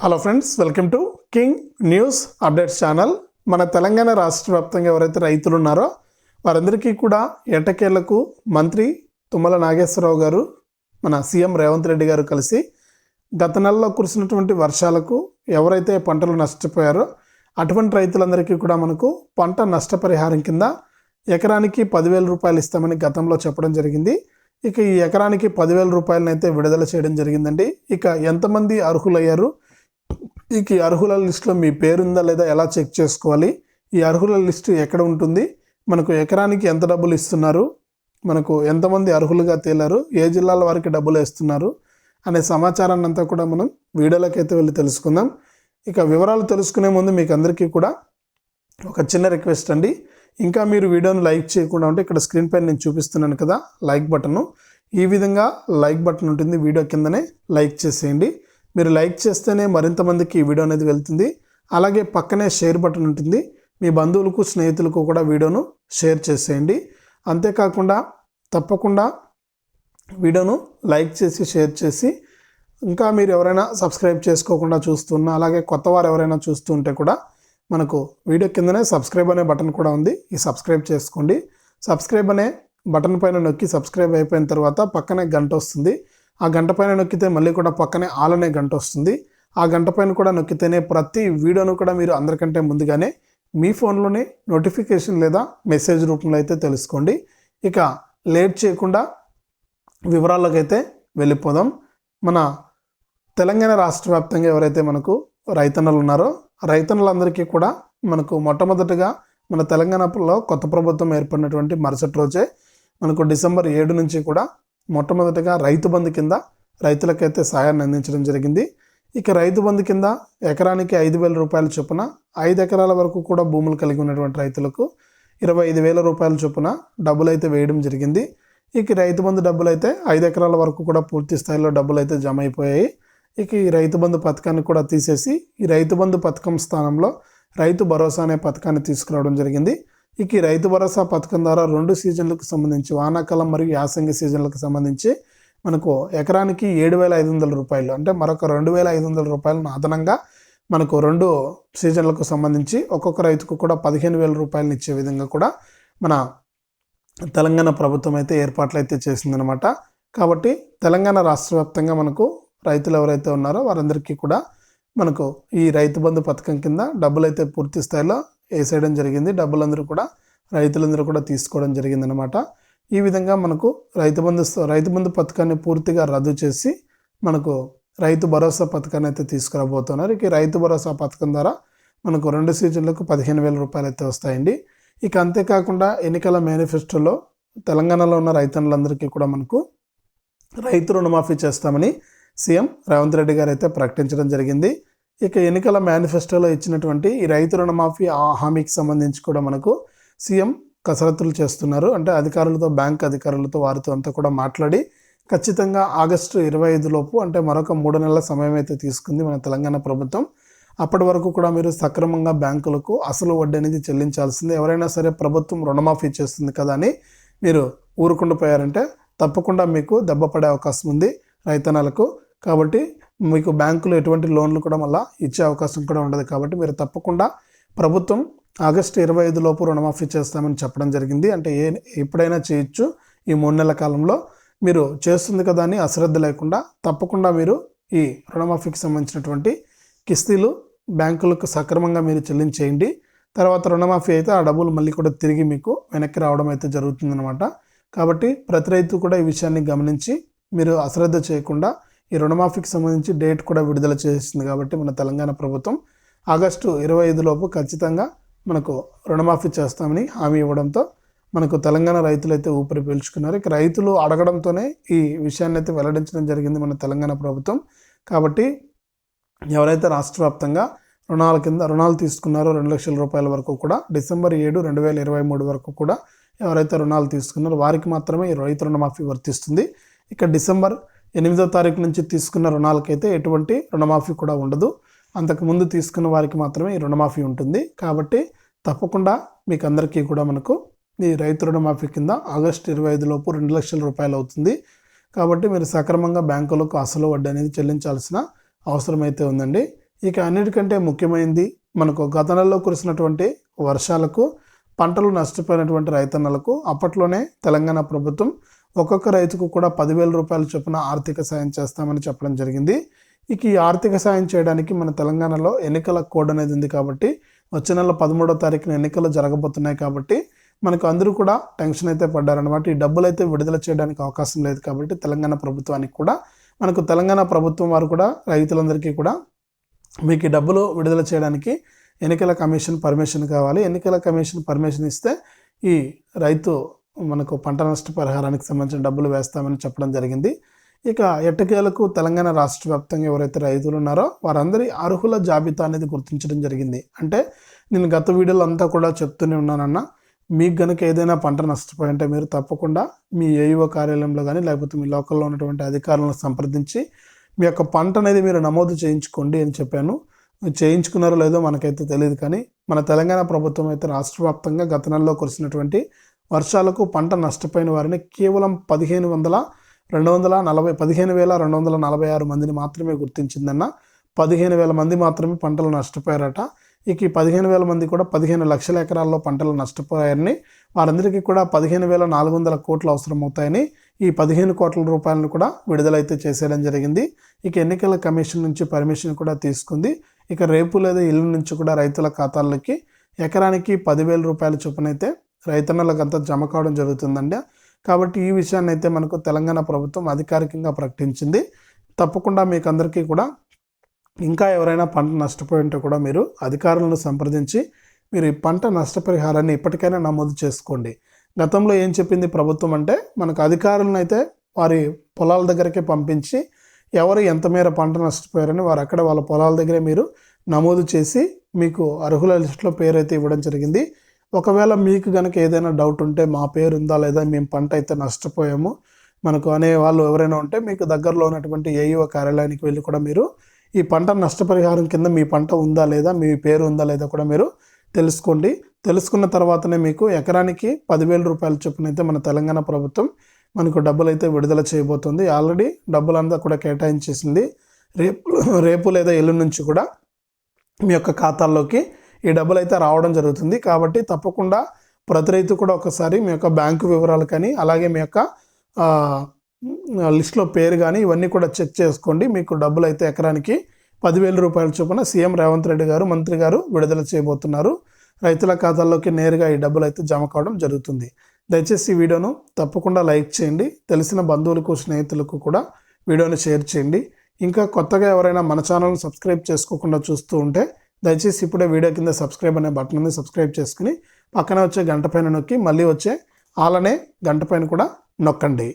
Hello friends welcome to king news updates channel మన తెలంగాణ రాష్ట్ర వ్యాప్తంగా ఎవరైతే రైతులు ఉన్నారో వారందరికీ కూడా ఎటకేళ్ళకు మంత్రి తుమ్మల నాగేశ్వరరావు గారు మన సీఎం రేవంత్ రెడ్డి గారు కలిసి గత నెలలో కురిసినటువంటి వర్షాలకు ఎవరైతే పంటలు నష్టపోయారో అటువంటి రైతులందరికీ కూడా మనకు పంట నష్టపరిహారం కింద ఎకరానికి పదివేల రూపాయలు ఇస్తామని గతంలో చెప్పడం జరిగింది. ఇక ఈ ఎకరానికి పదివేల రూపాయలను అయితే విడుదల చేయడం జరిగిందండి. ఇక ఎంతమంది అర్హులయ్యారు ఇక అర్హుల లిస్టులో మీ పేరుందా లేదా ఎలా చెక్ చేసుకోవాలి? ఈ అర్హుల లిస్టు ఎక్కడ ఉంటుంది? మనకు ఎకరానికి ఎంత డబ్బులు ఇస్తున్నారు? మనకు ఎంతమంది అర్హులుగా తేలారు? ఏ జిల్లాల వారికి డబ్బులు వేస్తున్నారు? అనే సమాచారాన్ని అంతా కూడా మనం వీడియోలోకి అయితే వెళ్ళి తెలుసుకుందాం. ఇక వివరాలు తెలుసుకునే ముందు మీకు అందరికీ కూడా ఒక చిన్న రిక్వెస్ట్ అండి. ఇంకా మీరు వీడియోను లైక్ చేయకుండా ఉంటే ఇక్కడ స్క్రీన్ పైన నేను చూపిస్తున్నాను కదా లైక్ బటను. ఈ విధంగా లైక్ బటన్ ఉంటుంది వీడియో కిందనే లైక్ చేసేయండి. మీరు లైక్ చేస్తేనే మరింత మందికి ఈ వీడియో అనేది వెళ్తుంది. అలాగే పక్కనే షేర్ బటన్ ఉంటుంది. మీ బంధువులకు స్నేహితులకు కూడా వీడియోను షేర్ చేసేయండి. అంతేకాకుండా తప్పకుండా వీడియోను లైక్ చేసి షేర్ చేసి ఇంకా మీరు ఎవరైనా సబ్స్క్రైబ్ చేసుకోకుండా చూస్తున్నా అలాగే కొత్త వారు ఎవరైనా చూస్తుంటే కూడా మనకు వీడియో కిందనే సబ్స్క్రైబ్ అనే బటన్ కూడా ఉంది. ఈ సబ్స్క్రైబ్ చేసుకోండి. సబ్స్క్రైబ్ అనే బటన్ పైన నొక్కి సబ్స్క్రైబ్ అయిపోయిన తర్వాత పక్కనే గంట వస్తుంది. ఆ గంట పైన నొక్కితే మళ్ళీ కూడా పక్కనే ఆల్ అనే గంట వస్తుంది. ఆ గంట పైన కూడా నొక్కితేనే ప్రతి వీడియోను కూడా మీరు అందరికంటే ముందుగానే మీ ఫోన్లోనే నోటిఫికేషన్ లేదా మెసేజ్ రూపంలో అయితే తెలుసుకోండి. ఇక లేట్ చేయకుండా వివరాల్లోకి అయితే వెళ్ళిపోదాం. మన తెలంగాణ రాష్ట్ర వ్యాప్తంగా ఎవరైతే మనకు రైతన్నలు ఉన్నారో రైతన్నలందరికీ కూడా మనకు మొట్టమొదటిగా మన తెలంగాణలో కొత్త ప్రభుత్వం ఏర్పడినటువంటి మరుసటి రోజే మనకు డిసెంబర్ ఏడు నుంచి కూడా మొట్టమొదటిగా రైతు బంధు కింద రైతులకైతే సాయాన్ని అందించడం జరిగింది. ఇక రైతు బంధు కింద ఎకరానికి ఐదు వేల రూపాయల చొప్పున ఐదు ఎకరాల వరకు కూడా భూములు కలిగి ఉన్నటువంటి రైతులకు ఇరవై ఐదు వేల రూపాయల చొప్పున డబ్బులు అయితే వేయడం జరిగింది. ఇక రైతు బంధు డబ్బులు అయితే ఐదు ఎకరాల వరకు కూడా పూర్తి స్థాయిలో డబ్బులు అయితే జమ అయిపోయాయి. ఇక ఈ రైతు బంధు పథకాన్ని కూడా తీసేసి ఈ రైతు బంధు పథకం స్థానంలో రైతు భరోసా అనే పథకాన్ని తీసుకురావడం జరిగింది. ఇక ఈ రైతు భరోసా పథకం ద్వారా రెండు సీజన్లకు సంబంధించి వానాకాలం మరియు యాసంగి సీజన్లకు సంబంధించి మనకు ఎకరానికి ఏడు వేల ఐదు వందల రూపాయలు అంటే మరొక రెండు వేల ఐదు వందల రూపాయలను అదనంగా మనకు రెండు సీజన్లకు సంబంధించి ఒక్కొక్క రైతుకు కూడా పదిహేను వేల రూపాయలను ఇచ్చే విధంగా కూడా మన తెలంగాణ ప్రభుత్వం అయితే ఏర్పాట్లు అయితే చేసిందనమాట కాబట్టి తెలంగాణ రాష్ట్ర వ్యాప్తంగా మనకు రైతులు ఎవరైతే ఉన్నారో వారందరికీ కూడా మనకు ఈ రైతు బంధు పథకం కింద డబ్బులు అయితే పూర్తి స్థాయిలో వేసేయడం జరిగింది. డబ్బులందరూ కూడా రైతులందరూ కూడా తీసుకోవడం జరిగిందనమాట ఈ విధంగా మనకు రైతు బంధు రైతు బంధు పథకాన్ని పూర్తిగా రద్దు చేసి మనకు రైతు భరోసా పథకాన్ని అయితే తీసుకురాబోతున్నారు. ఇక రైతు భరోసా పథకం ద్వారా మనకు రెండు సీజన్లకు పదిహేను వేల రూపాయలు అయితే వస్తాయండి. ఇక అంతేకాకుండా ఎన్నికల మేనిఫెస్టోలో తెలంగాణలో ఉన్న రైతన్నులందరికీ కూడా మనకు రైతు రుణమాఫీ చేస్తామని సీఎం రేవంత్ రెడ్డి గారు అయితే ప్రకటించడం జరిగింది. ఇక ఎన్నికల మేనిఫెస్టోలో ఇచ్చినటువంటి ఈ రైతు రుణమాఫీ ఆ హామీకి సంబంధించి కూడా మనకు సీఎం కసరత్తులు చేస్తున్నారు. అంటే అధికారులతో బ్యాంక్ అధికారులతో వారితో అంతా కూడా మాట్లాడి ఖచ్చితంగా ఆగస్టు ఇరవై ఐదు లోపు అంటే మరొక మూడు నెలల సమయం అయితే తీసుకుంది మన తెలంగాణ ప్రభుత్వం. అప్పటి వరకు కూడా మీరు సక్రమంగా బ్యాంకులకు అసలు వడ్డీ అనేది చెల్లించాల్సిందే. ఎవరైనా సరే ప్రభుత్వం రుణమాఫీ చేస్తుంది కదా అని మీరు ఊరుకుండిపోయారంటే తప్పకుండా మీకు దెబ్బ పడే అవకాశం ఉంది రైతనాలకు కాబట్టి మీకు బ్యాంకులు ఎటువంటి లోన్లు కూడా మళ్ళీ ఇచ్చే అవకాశం కూడా ఉండదు కాబట్టి మీరు తప్పకుండా ప్రభుత్వం ఆగస్టు ఇరవై ఐదు లోపు రుణమాఫీ చేస్తామని చెప్పడం జరిగింది. అంటే ఏ ఎప్పుడైనా చేయొచ్చు. ఈ మూడు నెలల కాలంలో మీరు చేస్తుంది కదా అని అశ్రద్ధ లేకుండా తప్పకుండా మీరు ఈ రుణమాఫీకి సంబంధించినటువంటి కిస్తీలు బ్యాంకులకు సక్రమంగా మీరు చెల్లించేయండి. తర్వాత రుణమాఫీ అయితే ఆ డబ్బులు మళ్ళీ కూడా తిరిగి మీకు వెనక్కి రావడం అయితే జరుగుతుందన్నమాట. కాబట్టి ప్రతి రైతు కూడా ఈ విషయాన్ని గమనించి మీరు అశ్రద్ధ చేయకుండా ఈ రుణమాఫీకి సంబంధించి డేట్ కూడా విడుదల చేసింది కాబట్టి మన తెలంగాణ ప్రభుత్వం ఆగస్టు ఇరవై ఐదు లోపు ఖచ్చితంగా మనకు రుణమాఫీ చేస్తామని హామీ ఇవ్వడంతో మనకు తెలంగాణ రైతులు అయితే ఊపిరి పీల్చుకున్నారు. ఇక రైతులు అడగడంతోనే ఈ విషయాన్ని అయితే వెల్లడించడం జరిగింది మన తెలంగాణ ప్రభుత్వం. కాబట్టి ఎవరైతే రాష్ట్ర వ్యాప్తంగా రుణాల కింద రుణాలు తీసుకున్నారో రెండు లక్షల రూపాయల వరకు కూడా డిసెంబర్ ఏడు రెండు వేల ఇరవై మూడు వరకు కూడా ఎవరైతే రుణాలు తీసుకున్నారో వారికి మాత్రమే ఈ రైతు రుణమాఫీ వర్తిస్తుంది. ఇక డిసెంబర్ ఎనిమిదో తారీఖు నుంచి తీసుకున్న రుణాలకైతే ఎటువంటి రుణమాఫీ కూడా ఉండదు. అంతకుముందు తీసుకున్న వారికి మాత్రమే ఈ రుణమాఫీ ఉంటుంది. కాబట్టి తప్పకుండా మీకు అందరికీ కూడా మనకు ఈ రైతు రుణమాఫీ కింద ఆగస్టు ఇరవై ఐదులోపు రెండు లక్షల రూపాయలు అవుతుంది. కాబట్టి మీరు సక్రమంగా బ్యాంకులకు అసలు వడ్డీ అనేది చెల్లించాల్సిన అవసరం అయితే ఉందండి. ఇక అన్నిటికంటే ముఖ్యమైనది మనకు గత నెలలో కురిసినటువంటి వర్షాలకు పంటలు నష్టపోయినటువంటి రైతన్నలకు అప్పట్లోనే తెలంగాణ ప్రభుత్వం ఒక్కొక్క రైతుకు కూడా పదివేల రూపాయల చొప్పున ఆర్థిక సాయం చేస్తామని చెప్పడం జరిగింది. ఇక ఈ ఆర్థిక సాయం చేయడానికి మన తెలంగాణలో ఎన్నికల కోడ్ అనేది ఉంది కాబట్టి వచ్చే నెల పదమూడో తారీఖున ఎన్నికలు జరగబోతున్నాయి కాబట్టి మనకు అందరూ కూడా టెన్షన్ అయితే పడ్డారనమాట ఈ డబ్బులు అయితే విడుదల చేయడానికి అవకాశం లేదు కాబట్టి తెలంగాణ ప్రభుత్వానికి కూడా మనకు తెలంగాణ ప్రభుత్వం వారు కూడా రైతులందరికీ కూడా మీకు ఈ డబ్బులు విడుదల చేయడానికి ఎన్నికల కమిషన్ పర్మిషన్ కావాలి. ఎన్నికల కమిషన్ పర్మిషన్ ఇస్తే ఈ రైతు మనకు పంట నష్ట పరిహారానికి సంబంధించిన డబ్బులు వేస్తామని చెప్పడం జరిగింది. ఇక ఎట్టకేలకు తెలంగాణ రాష్ట్ర వ్యాప్తంగా ఎవరైతే రైతులు ఉన్నారో వారందరి అర్హుల జాబితా అనేది గుర్తించడం జరిగింది. అంటే నేను గత వీడియోలో అంతా కూడా చెప్తూనే ఉన్నానన్న మీకు గనుక ఏదైనా పంట నష్టపోయి అంటే మీరు తప్పకుండా మీ ఏఈఓ కార్యాలయంలో కానీ లేకపోతే మీ లోకల్లో ఉన్నటువంటి అధికారులను సంప్రదించి మీ యొక్క పంట అనేది మీరు నమోదు చేయించుకోండి అని చెప్పాను. చేయించుకున్నారో లేదో మనకైతే తెలియదు కానీ మన తెలంగాణ ప్రభుత్వం అయితే రాష్ట్ర వ్యాప్తంగా గత నెలలో కురిసినటువంటి వర్షాలకు పంట నష్టపోయిన వారిని కేవలం పదిహేను వందల రెండు వందల నలభై పదిహేను వేల రెండు వందల నలభై ఆరు మందిని మాత్రమే గుర్తించిందన్న పదిహేను వేల మంది మాత్రమే పంటలు నష్టపోయారట. ఇక ఈ పదిహేను వేల మంది కూడా పదిహేను లక్షల ఎకరాల్లో పంటలు నష్టపోయారని వారందరికీ కూడా పదిహేను వేల నాలుగు వందల కోట్లు అవసరమవుతాయని ఈ పదిహేను కోట్ల రూపాయలను కూడా విడుదలైతే చేసేయడం జరిగింది. ఇక ఎన్నికల కమిషన్ నుంచి పర్మిషన్ కూడా తీసుకుంది. ఇక రేపు లేదా ఇల్లు నుంచి కూడా రైతుల ఖాతాల్లోకి ఎకరానికి పదివేల రూపాయల చొప్పున అయితే రైతన్నలకంతా జమ కావడం జరుగుతుందండి. కాబట్టి ఈ విషయాన్ని అయితే మనకు తెలంగాణ ప్రభుత్వం అధికారికంగా ప్రకటించింది. తప్పకుండా మీకు అందరికీ కూడా ఇంకా ఎవరైనా పంట నష్టపోయి ఉంటే కూడా మీరు అధికారులను సంప్రదించి మీరు ఈ పంట నష్టపరిహారాన్ని ఇప్పటికైనా నమోదు చేసుకోండి. గతంలో ఏం చెప్పింది ప్రభుత్వం అంటే మనకు అధికారులను అయితే వారి పొలాల దగ్గరికి పంపించి ఎవరు ఎంత మేర పంట నష్టపోయారని వారు అక్కడ వాళ్ళ పొలాల దగ్గరే మీరు నమోదు చేసి మీకు అర్హుల లిస్టులో పేరు అయితే ఇవ్వడం జరిగింది. ఒకవేళ మీకు కనుక ఏదైనా డౌట్ ఉంటే మా పేరు ఉందా లేదా మేము పంట అయితే నష్టపోయాము మనకు అనే వాళ్ళు ఎవరైనా ఉంటే మీకు దగ్గరలో ఉన్నటువంటి ఏఈఓ కార్యాలయానికి వెళ్ళి కూడా మీరు ఈ పంట నష్టపరిహారం కింద మీ పంట ఉందా లేదా మీ పేరు ఉందా లేదా కూడా మీరు తెలుసుకోండి. తెలుసుకున్న తర్వాతనే మీకు ఎకరానికి పదివేల రూపాయల చొప్పున అయితే మన తెలంగాణ ప్రభుత్వం మనకు డబ్బులు అయితే విడుదల చేయబోతుంది. ఆల్రెడీ డబ్బులంతా కూడా కేటాయించేసింది. రేపు రేపు లేదా ఎల్లు నుంచి కూడా మీ యొక్క ఖాతాల్లోకి ఈ డబ్బులు అయితే రావడం జరుగుతుంది. కాబట్టి తప్పకుండా ప్రతి రైతు కూడా ఒకసారి మీ యొక్క బ్యాంకు వివరాలు కానీ అలాగే మీ యొక్క లిస్ట్లో పేరు కానీ ఇవన్నీ కూడా చెక్ చేసుకోండి. మీకు డబ్బులు అయితే ఎకరానికి పదివేల రూపాయల చొప్పున సీఎం రేవంత్ రెడ్డి గారు మంత్రి గారు విడుదల చేయబోతున్నారు. రైతుల ఖాతాల్లోకి నేరుగా ఈ డబ్బులు అయితే జమ కావడం జరుగుతుంది. దయచేసి ఈ వీడియోను తప్పకుండా లైక్ చేయండి. తెలిసిన బంధువులకు స్నేహితులకు కూడా వీడియోని షేర్ చేయండి. ఇంకా కొత్తగా ఎవరైనా మన ఛానల్ని సబ్స్క్రైబ్ చేసుకోకుండా చూస్తూ ఉంటే దయచేసి ఇప్పుడే వీడియో కింద సబ్స్క్రైబ్ అనే బటన్ ఉంది సబ్స్క్రైబ్ చేసుకుని పక్కన వచ్చే గంట పైన నొక్కి మళ్ళీ వచ్చే అలానే గంట పైన కూడా నొక్కండి.